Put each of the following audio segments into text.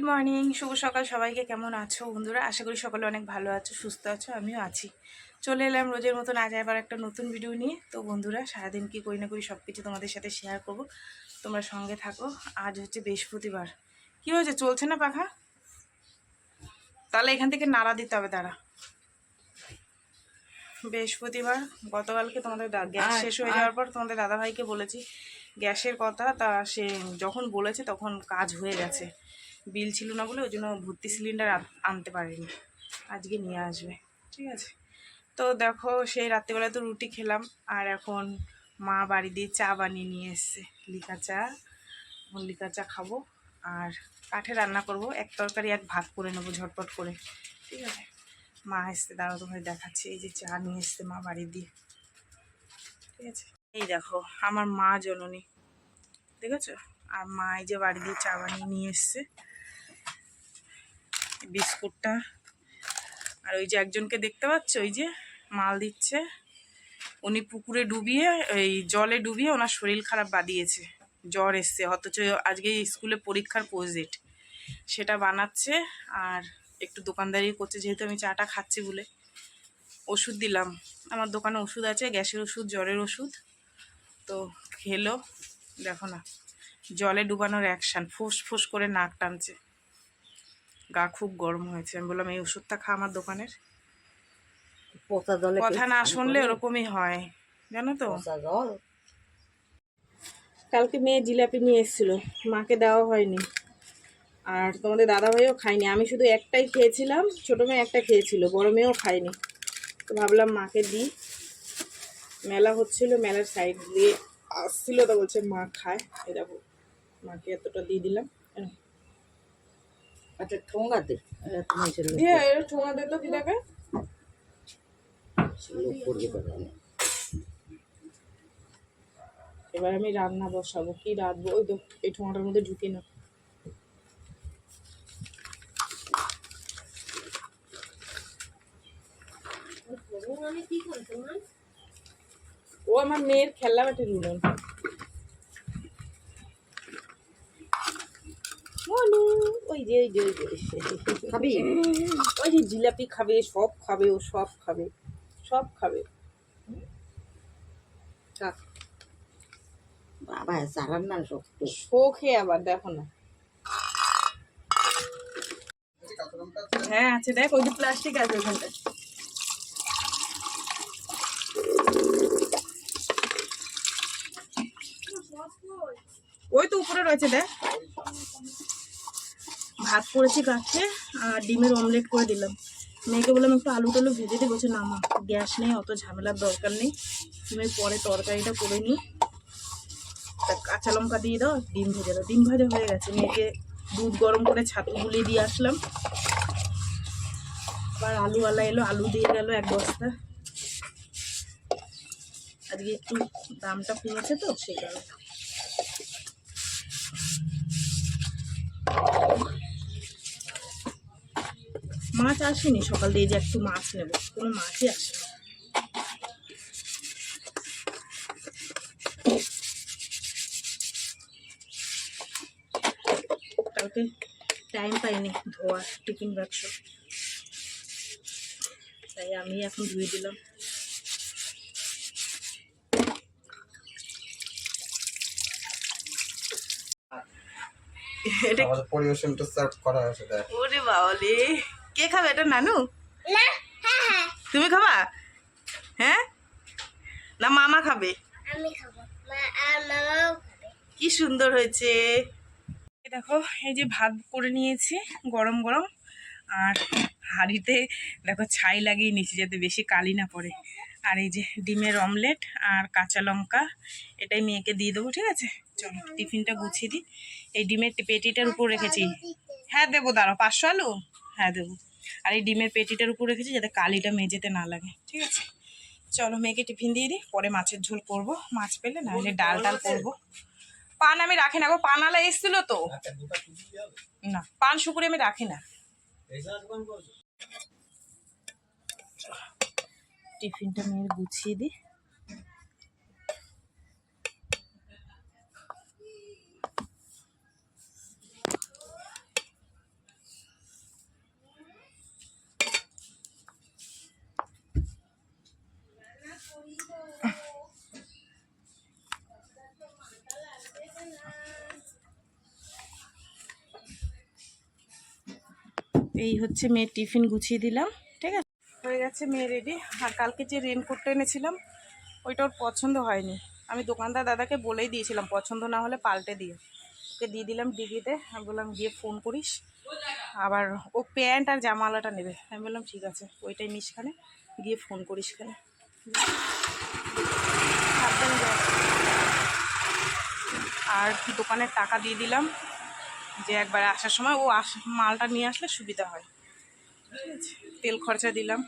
Good morning শুভ সকাল সবাইকে কেমন আছো? বন্ধুরা আশা করি সকলে অনেক ভালো আছো সুস্থ আছো আমিও আছি। চলে এলাম রোজের মতন আজ আবার একটা নতুন ভিডিও নিয়ে। তো বন্ধুরা সারাদিন কি করি না করি সব কিছু তোমাদের সাথে শেয়ার করব। তোমরা সঙ্গে থাকো। আজ হচ্ছে বৃহস্পতিবার। কি হয়েছে? চলছে না পাখা? তাহলে এখান থেকে নাড়া দিতে হবে দাঁড়া। বৃহস্পতিবার গতকালকে তোমাদের গ্যাস শেষ হয়ে যাওয়ার পর তোমাদের দাদাভাইকে বলেছি গ্যাসের কথা তা সে যখন বলেছে তখন কাজ হয়ে গেছে। বিল ছিল না বলে ওই জন্য ভর্তি সিলিন্ডার আনতে পারেনি। আজকে নিয়ে আসবে। ঠিক আছে? তো দেখো, সেই রাত্রিবেলা তো রুটি খেলাম। আর এখন মা বাড়ি দিয়ে চা বানিয়ে নিয়ে এসছে। লিকা চা, এখন লিকা চা খাব। আর কাঠে রান্না করব। এক তরকারি এক ভাত করে নেব ঝটপট করে। ঠিক আছে? মা এসছে, দাঁড়াও তোমায় দেখাচ্ছি। এই যে চা নিয়ে এসছে মা বাড়ি দিয়ে। ঠিক আছে? এই দেখো, আমার মা জননী। দেখেছ? আর মা এই যে বাড়ি দিয়ে চা বানিয়ে নিয়ে এসছে। বিস্কুটটা। আর ওই যে একজনকে দেখতে পাচ্ছ? ওই যে মাল দিচ্ছে। উনি পুকুরে ডুবিয়ে, এই জলে ডুবিয়ে ওনার শরীর খারাপ বাদিয়েছে। জ্বর এসছে। অথচ আজকে স্কুলে পরীক্ষার পোস্ট সেটা বানাচ্ছে আর একটু দোকানদারি করছে। যেহেতু আমি চাটা খাচ্ছি বলে ওষুধ দিলাম। আমার দোকানে ওষুধ আছে, গ্যাসের ওষুধ, জ্বরের ওষুধ। তো খেলো। দেখো না, জলে ডুবানোর অ্যাকশান ফুস ফুস করে নাক টানছে। গা খুব গরম হয়েছে। আমি বললাম এই ওষুধটা খা আমার দোকানের। জলে কথা না শুনলে ওরকমই হয় জানো তো? জল? কালকে মেয়ে জিলাপি নিয়ে এসেছিল মাকে দেওয়া হয়নি। আর তোমাদের দাদাভাইও খায়নি। আমি শুধু একটাই খেয়েছিলাম ছোটো মেয়ে একটা খেয়েছিল বড় মেয়েও খায়নি। তো ভাবলাম মাকে দিই। মেলা হচ্ছিল মেলার সাইড দিয়ে আসছিল তো বলছে মা খায়। এই দেখো মাকে এতটা দিয়ে দিলাম। আচ্ছা ঠোঙা দে। তো এবার আমি রান্না বসাবো কি রাঁধবো? ওই তো এই ঠোঙাটার মধ্যে ঢুকে না ও আমার মেয়ের খেলনা বাটি রুলন মনু, ওই যে ওই যে ওই যে খাবি? ওই যে জিলাপি খাবে সব খাবে ও সব খাবে সব খাবে। বাবা সারান না শক্ত। শোকে আবার দেখো না। হ্যাঁ আছে দেখ ওই যে প্লাস্টিক আছে ওখানটা ওই তো উপরে রয়েছে দেখ। ভাত করেছি কাছে আর ডিমের অমলেট করে দিলাম। মেয়েকে বললাম, একটু আলু টালু ভেজে দিয়ে বলছে, না মা, গ্যাস নেই, অত ঝামেলার দরকার নেই। তুমি পরে তরকারিটা করে নিই। তা কাঁচা লঙ্কা দিয়ে দাও, ডিম ভেজে দাও। ডিম ভাজা হয়ে গেছে। মেয়েকে দুধ গরম করে ছাতু গুলিয়ে দিয়ে আসলাম। আবার আলুওয়ালা এলো, আলু দিয়ে গেল এক বস্তা। আজকে একটু দামটা কমেছে তো, সেই কারণে। মাছ আসেনি সকাল দিয়ে যে একটু মাছ নেব। কোনো মাছই আসেনি। কালকে টাইম পাইনি ধোয়া টিফিন বাক্স তাই আমি এখন ধুয়ে দিলাম। এটা আমাদের পরিবেশনটা সার্ভ করা হয়েছে দেখ। ওরে বাবালে। কে খাবে এটা নানু? তুমি খাবা? হ্যাঁ? না মামা খাবে। কি সুন্দর হয়েছে। দেখো এই যে ভাত করে নিয়েছি গরম গরম। আর হাঁড়িতে দেখো ছাই লাগিয়ে নিয়েছি যাতে বেশি কালি না পড়ে। আর এই যে ডিমের অমলেট আর কাঁচা লঙ্কা এটাই মেয়েকে দিয়ে দেবো ঠিক আছে? চলো টিফিনটা গুছিয়ে দিই। এই ডিমের পেটিটার উপর রেখেছি। হ্যাঁ দেবো দাঁড়ো পাঁচশো আলু? হ্যাঁ দেবো। আর এই ডিমের পেটিটার উপর রেখেছি যাতে কালিটা মেজেতে না লাগে ঠিক আছে? চলো মেয়েকে টিফিন দিয়ে দিই পরে মাছের ঝোল করব। মাছ পেলে না হলে ডাল ডাল করব। পান আমি রাখি না গো পানালা এসছিল তো। না পান শুকুরে আমি রাখি না। টিফিনটা মেয়ের গুছিয়ে দিই এই হচ্ছে মেয়ের টিফিন গুছিয়ে দিলাম, ঠিক আছে? হয়ে গেছে মেয়ে রেডি আর কালকে যে রেনকোটটা এনেছিলাম, ওইটা ওর পছন্দ হয়নি। আমি দোকানদার দাদাকে বলেই দিয়েছিলাম, পছন্দ না হলে পাল্টে দিও। ওকে দিয়ে দিলাম ডিগিতে। আমি বললাম, গিয়ে ফোন করিস। আবার ও প্যান্ট আর জামালাটা নেবে। আমি বললাম, ঠিক আছে, ওইটাই নিস খানে। গিয়ে ফোন করিস খানে। আর দোকানের টাকা দিয়ে দিলাম। যে একবার আসার সময় ও আস, মালটা নিয়ে আসলে সুবিধা হয়। ঠিক আছে তেল খরচা দিলাম।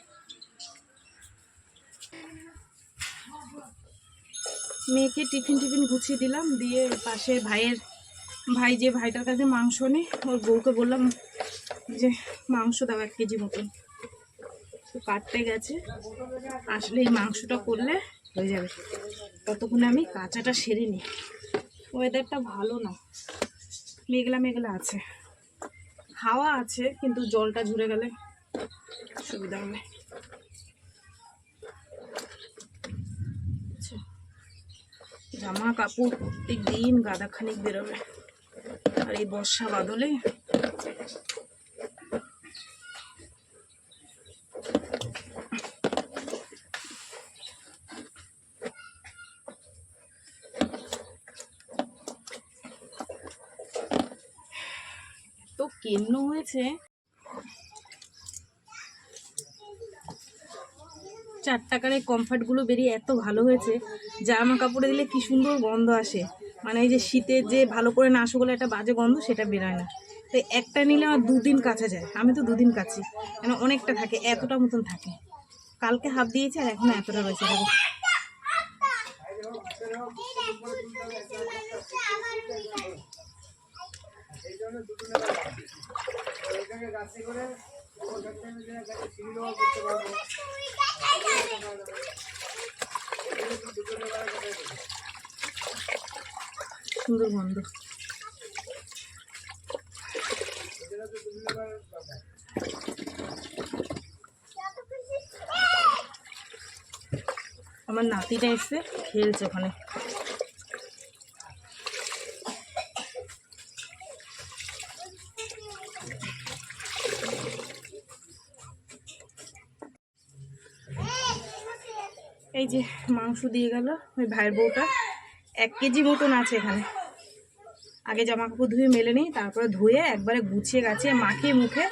মেয়েকে টিফিন টিফিন গুছিয়ে দিলাম, দিয়ে পাশে ভাইয়ের, ভাই যে ভাইটার কাছে মাংস নেই, ওর বউকে বললাম যে মাংস দাও এক কেজি মতন। কাটতে গেছে। আসলে এই মাংসটা করলে হয়ে যাবে। ততক্ষণে আমি কাঁচাটা সেরে নিই। ওয়েদারটা ভালো না। মেঘলা মেঘলা আছে। হাওয়া আছে, কিন্তু জলটা ঝরে গেলে সুবিধা হবে। আচ্ছা। জামা কাপড় প্রত্যেক দিন গাদা খানিক বেরোবে। আর এই বর্ষা বাদলে তো কেন্ন হয়েছে চার টাকার এই কমফর্টগুলো বেরিয়ে এত ভালো হয়েছে। জামা কাপড়ে দিলে কি সুন্দর গন্ধ আসে। মানে এই যে শীতে যে ভালো করে না আসো একটা বাজে গন্ধ, সেটা বেরোয় না। তো একটা নিলে আমার দুদিন কাছে যায়। আমি তো দুদিন কাছি কেন অনেকটা থাকে, এতটা মতন থাকে। কালকে হাফ দিয়েছে আর এখন এতটা রয়েছে। দেখো সুন্দর গন্ধ। আমার নাতিটা এসে খেলছে ওখানে। এই যে মাংস দিয়ে গেল ওই ভাইয়ের বউটা। এক কেজি মতন আছে এখানে। আগে জামা কাপড় ধুয়ে মেলে নিই, তারপরে ধুয়ে একবারে গুছিয়ে গাছিয়ে মাখিয়ে মুখে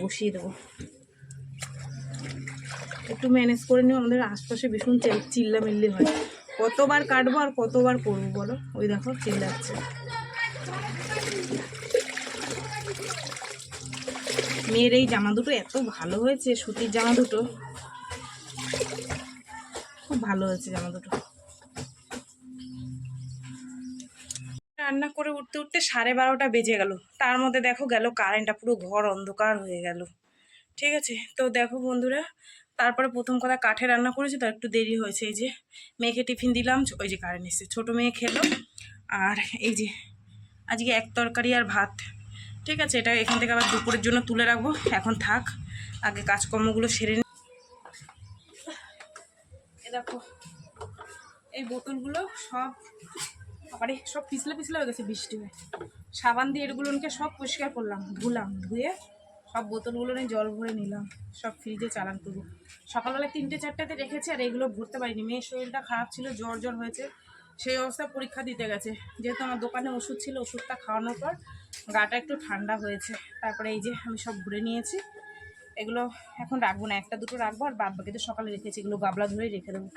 বসিয়ে দেবো। একটু ম্যানেজ করে নিও, আমাদের আশপাশে ভীষণ চিল্লা মিল্লি হয়। কতবার কাটবো আর কতবার করব বলো? ওই দেখো, চিল্লাচ্ছে। মেয়ের এই জামা দুটো এত ভালো হয়েছে, সুতির জামা দুটো। খুব ভালো হয়েছে জামা দুটো। রান্না করে উঠতে উঠতে সাড়ে বারোটা বেজে গেল। তার মধ্যে দেখো গেল কারেন্টটা পুরো ঘর অন্ধকার হয়ে গেল। ঠিক আছে? তো দেখো বন্ধুরা, তারপরে প্রথম কথা কাঠে রান্না করেছি তো একটু দেরি হয়েছে। এই যে মেয়েকে টিফিন দিলাম ওই যে কারেন্ট এসছে। ছোটো মেয়ে খেলো, আর এই যে আজকে এক তরকারি আর ভাত। ঠিক আছে? এটা এখান থেকে আবার দুপুরের জন্য তুলে রাখব। এখন থাক, আগে কাজকর্মগুলো সেরে দেখো, এই বোতলগুলো সব আরে সব পিছলে পিছলে হয়ে গেছে বৃষ্টি হয়ে। সাবান দিয়ে এগুলোকে সব পরিষ্কার করলাম, ধুলাম, ধুয়ে সব বোতলগুলো নিয়ে জল ভরে নিলাম, সব ফ্রিজে চালান করব। সকালবেলা তিনটে, চারটাতে রেখেছি আর এগুলো ভরতে পারিনি, মেয়ের শরীরটা খারাপ ছিল, জ্বর জ্বর হয়েছে। সেই অবস্থায় পরীক্ষা দিতে গেছে, যেহেতু আমার দোকানে ওষুধ ছিল, ওষুধটা খাওয়ানোর পর গাটা একটু ঠান্ডা হয়েছে। তারপরে এই যে আমি সব ভরে নিয়েছি এগুলো এখন রাখব না, একটা দুটো রাখব আর বাদ বাকি তো সকালে রেখেছি, এগুলো গাবলা ধরেই রেখে দেবো।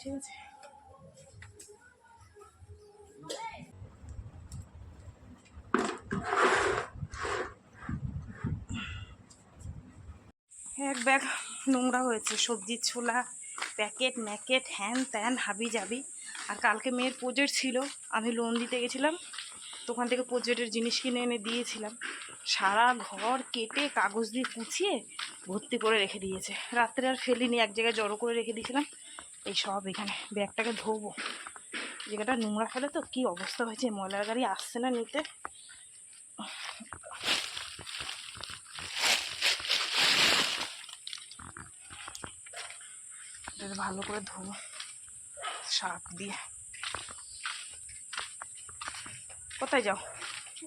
ঠিক আছে? এক ব্যাগ নোংরা হয়েছে সবজির ছোলা, প্যাকেট, ম্যাকেট, হ্যান ত্যান, হাবি যাবি আর কালকে মেয়ের প্রোজেক্ট ছিল, আমি লোন দিতে গেছিলাম। দোকান থেকে প্রোজেক্টের জিনিস কিনে এনে দিয়েছিলাম। সারা ঘর কেটে কাগজ দিয়ে কুচিয়ে ভর্তি করে রেখে দিয়েছে। রাত্রে আর ফেলিনি, এক জায়গায় জড়ো করে রেখে দিয়েছিলাম। এই সব এখানে, ব্যাগটাকে ধোবো। জায়গাটা নোংরা ফেলে তো, কি অবস্থা হয়েছে? ময়লার গাড়ি আসছে না নিতে? ভালো করে ধোবো সাপ দিয়ে। কোথায় যাও?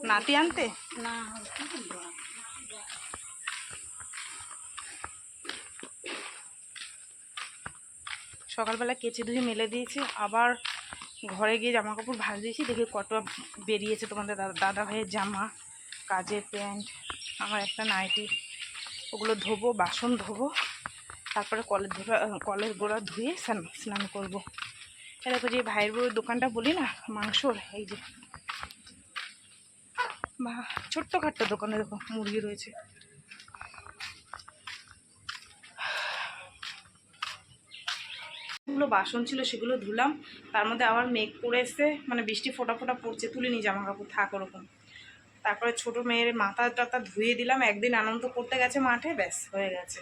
নাতি আনতে? না। সকালবেলা কেচে ধুয়ে মেলে দিয়েছি আবার ঘরে গিয়ে জামা কাপড় ভাজ দিয়েছি দেখি কত বেরিয়েছে তোমাদের দাদা ভাইয়ের জামা কাজের প্যান্ট আমার একটা নাইটি ওগুলো ধোবো বাসন ধোবো তারপরে কলের ধোরা কলের গোড়া ধুয়ে স্নান স্নান করব। তো যে ভাইয়ের বউয়ের দোকানটা বলি না মাংসর এই যে বা ছোট্টখাট্ট দোকানে দেখো মুরগি রয়েছে। যেগুলো বাসন ছিল সেগুলো ধুলাম। তার মধ্যে আবার মেঘ করে এসে মানে বৃষ্টি ফোটা ফোটা পড়ছে তুলিনি জামা কাপড় থাক ওরকম। তারপরে ছোট মেয়ের মাথা টাথা ধুয়ে দিলাম, একদিন আনন্দ করতে গেছে মাঠে, ব্যাস, হয়ে গেছে।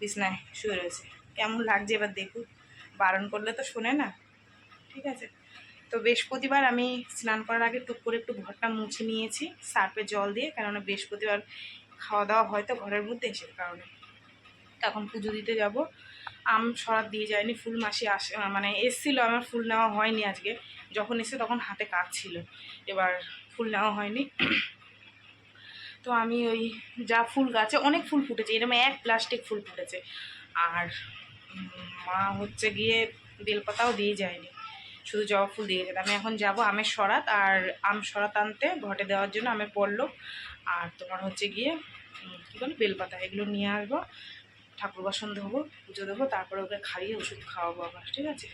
বিছনায় শুয়ে রয়েছে। কেমন লাগছে এবার দেখুক বারণ করলে তো শোনে না। ঠিক আছে? তো বৃহস্পতিবার আমি স্নান করার আগে টুক করে একটু ঘরটা মুছে নিয়েছি সার্ফে জল দিয়ে, কেননা বৃহস্পতিবার খাওয়া দাওয়া হয়তো ঘরের মধ্যে এসে কারণে। তখন পুজো দিতে যাব। আম সরাত দিয়ে যায়নি, ফুল মাসি আসে মানে এসছিল, আমার ফুল নেওয়া হয়নি আজকে। যখন এসে তখন হাতে কাজ ছিল, এবার ফুল নেওয়া হয়নি। তো আমি ওই যা ফুল গাছে, অনেক ফুল ফুটেছে এরকম এক প্লাস্টিক ফুল ফুটেছে। আর মা হচ্ছে গিয়ে বেলপাতাও দিয়ে যায়নি। শুধু জবা ফুল দিয়ে যেত আমি এখন যাব আমের সরাত, আর আম সরাত আনতে ঘটে দেওয়ার জন্য আমের পড়ল আর তোমার হচ্ছে গিয়ে কী বলে, বেলপাতা, এগুলো নিয়ে আসব, ঠাকুর বাসন ধোবো, পুজো দেবো, তারপরে ওকে খাইয়ে ওষুধ খাওয়াবো আবার, ঠিক আছে?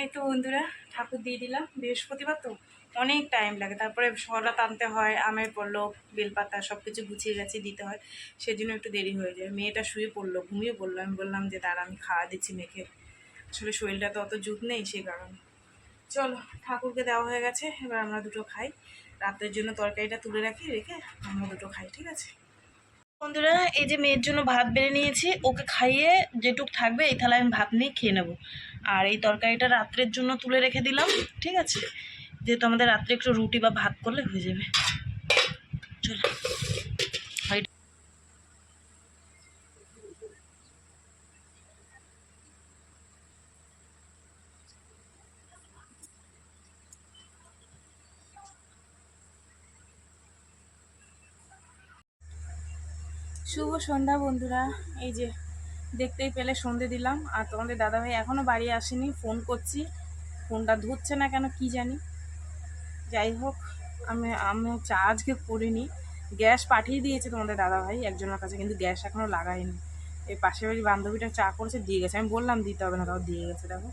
এই তো বন্ধুরা, ঠাকুর দিয়ে দিলাম, বৃহস্পতিবার তো অনেক টাইম লাগে, তারপরে সরাত আনতে হয়, আমের পড়ল বেলপাতা সব কিছু গুছিয়ে গেছে দিতে হয়, সেজন্য একটু দেরি হয়ে যায়। মেয়েটা শুয়ে পড়ল, ঘুমিয়ে পড়ল, আমি বললাম যে, দাঁড়া, আমি খাওয়া দিচ্ছি মেয়েকে। আসলে শরীরটা তো অত জুত নেই সেই কারণে। চলো, ঠাকুরকে দেওয়া হয়ে গেছে, এবার আমরা দুটো খাই। রাতের জন্য তরকারিটা তুলে রাখি, রেখে আমরা দুটো খাই, ঠিক আছে? বন্ধুরা, এই যে মেয়ের জন্য ভাত বেড়ে নিয়েছি, ওকে খাইয়ে যেটুক থাকবে, এই থালায় আমি ভাত নিয়ে খেয়ে নেব। আর এই তরকারিটা রাত্রের জন্য তুলে রেখে দিলাম, ঠিক আছে? যেহেতু আমাদের রাত্রে একটু রুটি বা ভাত করলে হয়ে যাবে চলো এই- শুভ সন্ধ্যা বন্ধুরা। এই যে দেখতেই পেলে, সন্ধে দিলাম। আর তোমাদের দাদাভাই এখনও বাড়ি আসেনি, ফোন করছি। ফোনটা ধরছে না কেন কি জানি। যাই হোক, আমি আমি চা আজকে করিনি। গ্যাস পাঠিয়ে দিয়েছে তোমাদের দাদাভাই একজনের কাছে, কিন্তু গ্যাস এখনও লাগায়নি। এই পাশের বাড়ির বান্ধবীটা চা করেছে, দিয়ে গেছে। আমি বললাম দিতে হবে না, তাও দিয়ে গেছে, দেখো।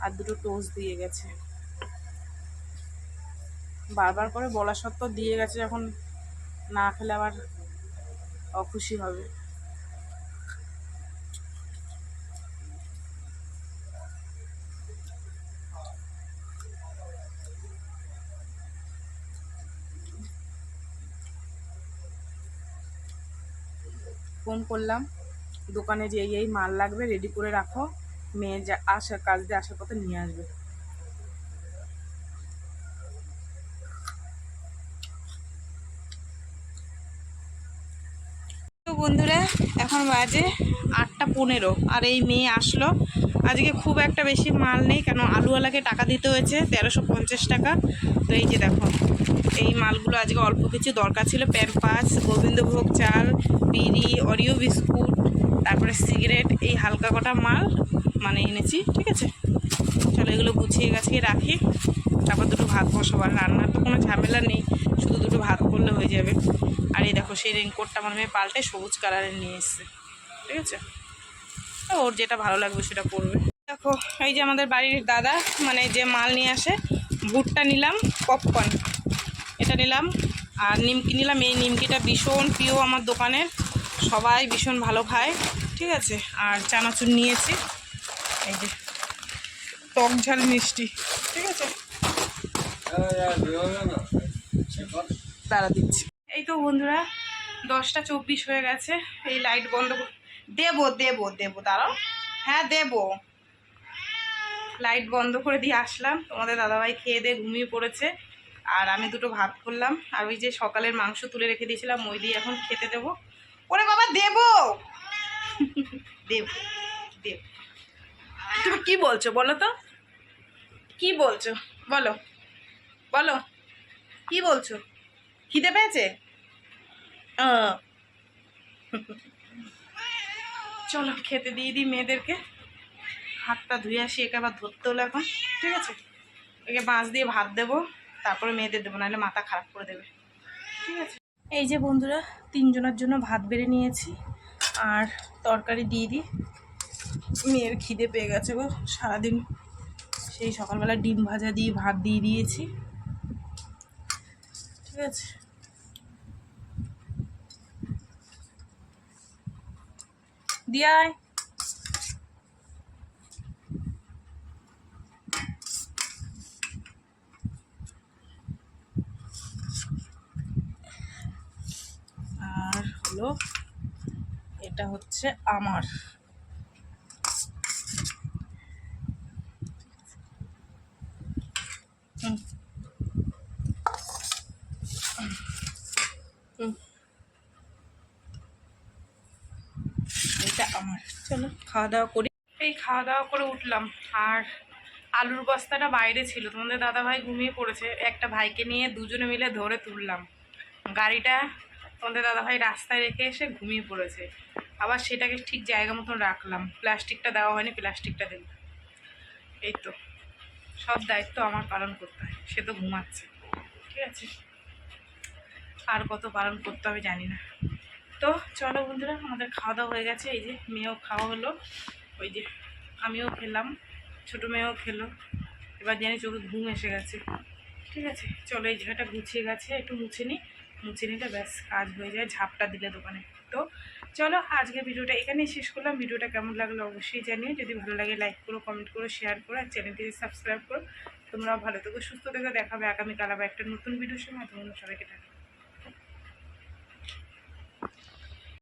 আর দুটো টোস্ট দিয়ে গেছে। বারবার করে বলা সত্ত্বেও দিয়ে গেছে, যখন না খেলে আবার অখুশি হবে। ফোন করলাম, দোকানে যে এই মাল লাগবে রেডি করে রাখো। মেয়ে যা আসার কাজ দিয়ে আসার পথে নিয়ে আসবে। বন্ধুরা, এখন বাজে আটটা পনেরো আর এই মেয়ে আসলো। আজকে খুব একটা বেশি মাল নেই, কেন আলুওয়ালাকে টাকা দিতে হয়েছে তেরোশো পঞ্চাশ টাকা। তো এই যে দেখো, এই মালগুলো আজকে অল্প কিছু দরকার ছিল প্যাম্পাস গোবিন্দভোগ চাল, বিড়ি, অরিও বিস্কুট, তারপরে সিগারেট, এই হালকা কটা মাল মানে এনেছি, ঠিক আছে? চলো এগুলো গুছিয়ে গাছিয়ে রাখি। তারপর দুটো ভাত বসাবার, রান্নার তো কোনো ঝামেলা নেই, শুধু দুটো ভাত করলে হয়ে যাবে। আর এই দেখো, সেই রেনকোটটা আমার মেয়ে পাল্টে সবুজ কালারের নিয়ে এসছে, ঠিক আছে? ওর যেটা ভালো লাগবে সেটা করবে দেখো, এই যে আমাদের বাড়ির দাদা মানে যে মাল নিয়ে আসে, ভুট্টা নিলাম পপকর্ন এটা নিলাম, আর নিমকি নিলাম। এই নিমকিটা ভীষণ প্রিয় আমার দোকানের, সবাই ভীষণ ভালো খায়, ঠিক আছে? আর চানাচুর নিয়েছি, এই যে টক ঝাল মিষ্টি, ঠিক আছে? তারা দিচ্ছি। এই তো বন্ধুরা, দশটা চব্বিশ হয়ে গেছে। এই লাইট বন্ধ দেবো দেবো দেবো, দাঁড়াও। হ্যাঁ দেবো। লাইট বন্ধ করে দিয়ে আসলাম। তোমাদের দাদাভাই খেয়ে দিয়ে ঘুমিয়ে পড়েছে। আর আমি দুটো ভাত করলাম। আর ওই যে সকালের মাংস তুলে রেখে দিয়েছিলাম, ওই দিয়ে এখন খেতে দেবো। ওরে বাবা, দেবো! দেব দেব। তুমি কি বলছো বলো তো? কি বলছো? বলো। বলো। কি বলছো? খিদে পেয়েছে। চলো, খেতে দিয়ে দিই মেয়েদেরকে। হাতটা ধুয়ে আসি, একে আবার ধরতে হলো এখন, ঠিক আছে? একে বাঁশ দিয়ে ভাত দেবো, তারপরে মেয়েদের দেবো, নাহলে মাথা খারাপ করে দেবে। ঠিক আছে? এই যে বন্ধুরা, তিনজনের জন্য ভাত বেড়ে নিয়েছি, আর তরকারি দিয়ে দিই। মেয়ের খিদে পেয়ে গেছে গো, সারাদিন। সেই সকালবেলা ডিম ভাজা দিয়ে ভাত দিয়ে দিয়েছি। ঠিক আছে? দিয়ায় আর হলো, এটা হচ্ছে আমার। এটা আমার চলো, খাওয়া দাওয়া করি। এই খাওয়া দাওয়া করে উঠলাম। আর আলুর বস্তাটা বাইরে ছিল। তোমাদের দাদা ভাই ঘুমিয়ে পড়েছে। একটা ভাইকে নিয়ে দুজনে মিলে ধরে তুললাম। গাড়িটা তোমাদের দাদা ভাই রাস্তায় রেখে এসে ঘুমিয়ে পড়েছে। আবার সেটাকে ঠিক জায়গা মতন রাখলাম। প্লাস্টিকটা দেওয়া হয়নি, প্লাস্টিকটা দিলাম এই তো। সব দায়িত্ব আমার পালন করতে হয়, সে তো ঘুমাচ্ছে। ঠিক আছে? আর কত পালন করতে হবে জানি না। তো চলো বন্ধুরা, আমাদের খাওয়া দাওয়া হয়ে গেছে। এই যে মেয়েও খাওয়া হলো। ওই যে আমিও খেলাম, ছোটো মেয়েও খেলো। এবার জানি চোখে ঘুম এসে গেছে। ঠিক আছে? চলো এই জায়গাটা গুছিয়ে গেছে, একটু মুছে নিই। মুছে নিলে ব্যাস, কাজ হয়ে যায়, ঝাপটা দিলে দোকানে। তো চলো আজকে ভিডিওটা এখানেই শেষ করলাম। ভিডিওটা কেমন লাগল অবশ্যই জানিও। যদি ভালো লাগে লাইক করো কমেন্ট করো শেয়ার করো, আর চ্যানেলটিকে সাবস্ক্রাইব করো। তোমরাও ভালো থেকো, সুস্থ থেকো। দেখাবে আগামীকাল আবার একটা নতুন ভিডিওর সময়। তোমরা সবাইকে টাটা।